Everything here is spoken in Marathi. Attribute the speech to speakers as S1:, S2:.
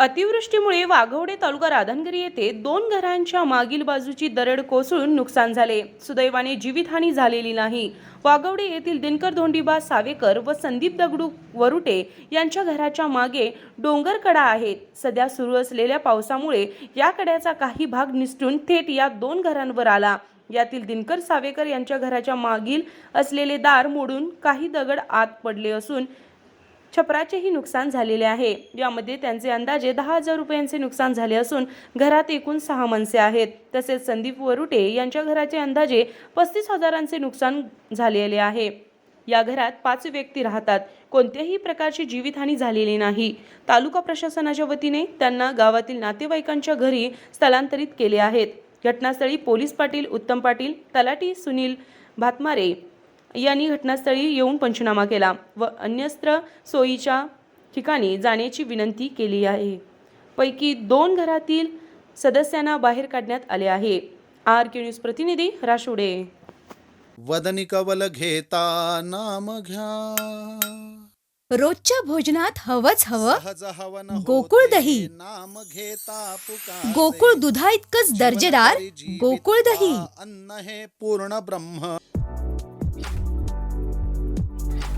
S1: अतिवृष्टीमुळे वाघवडे तालुका राधनगिरी येथे दोन घरांच्या मागील बाजूची दरड कोसळून नुकसान झाले. सुदैवाने जीवितहानी झालेली नाही. वाघवडे येथील दिनकर धोंडीबा सावेकर व संदीप दगडू वरुटे यांच्या घराच्या मागे डोंगर कडा आहेत. सध्या सुरू असलेल्या पावसामुळे या कड्याचा काही भाग निसटून थेट या दोन घरांवर आला. यातील दिनकर सावेकर यांच्या घराच्या मागील असलेले दार मोडून काही दगड आत पडले असून छपराचेही नुकसान झालेले आहे. यामध्ये त्यांचे अंदाजे दहा हजार रुपयांचे नुकसान झाले असून घरात एकूण सहा माणसे आहेत. तसेच संदीप वरुटे यांच्या घराचे अंदाजे पस्तीस हजारांचे नुकसान झालेले आहे. या घरात पाच व्यक्ती राहतात. कोणत्याही प्रकारची जीवितहानी झालेली नाही. तालुका प्रशासनाच्या वतीने त्यांना गावातील नातेवाईकांच्या घरी स्थलांतरित केले आहेत. घटनास्थळी पोलीस पाटील उत्तम पाटील तलाटी सुनील भातमारे यांनी घटनास्थळी येऊन पंचनामा केला व अन्यस्त्र सोयीच्या ठिकाणी जाण्याची विनंती केली आहे. पैकी दोन घरातील सदस्यांना बाहेर काढण्यात आले आहे. आर के न्यूज प्रतिनिधी राशुडे
S2: वदनी कवल घेता नाम घ्या.
S3: रोजच्या भोजनात हवंच हवं. गोकुळ दही.
S2: नाम घेता पुकारे.
S3: गोकुळ दुधा इतकंच दर्जेदार गोकुळ दही.
S2: अन्न हे पूर्ण ब्रह्म.